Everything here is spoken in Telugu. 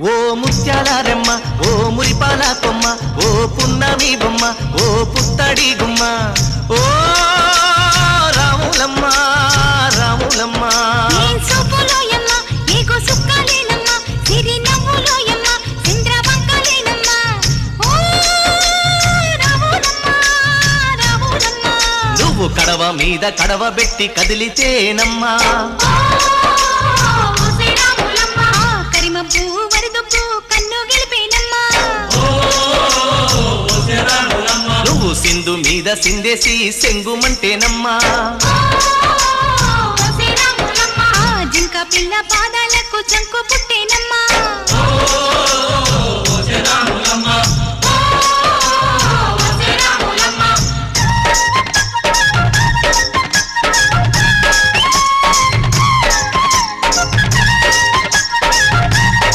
ఓ ముత్యాల రెమ్మ ఓ మురిపాల కొమ్మ ఓ పున్నమి బొమ్మ ఓ పుత్తడి గుమ్మ. ఓ రాములమ్మ రాములమ్మ. నువ్వు కడవ మీద కడవ పెట్టి కదిలితేనమ్మా సింధు మీద సిందేసి సెంగుమంటేనమ్మా. ఓ జింక పిల్ల పాదాలకు చంకు పుట్టేనమ్మా.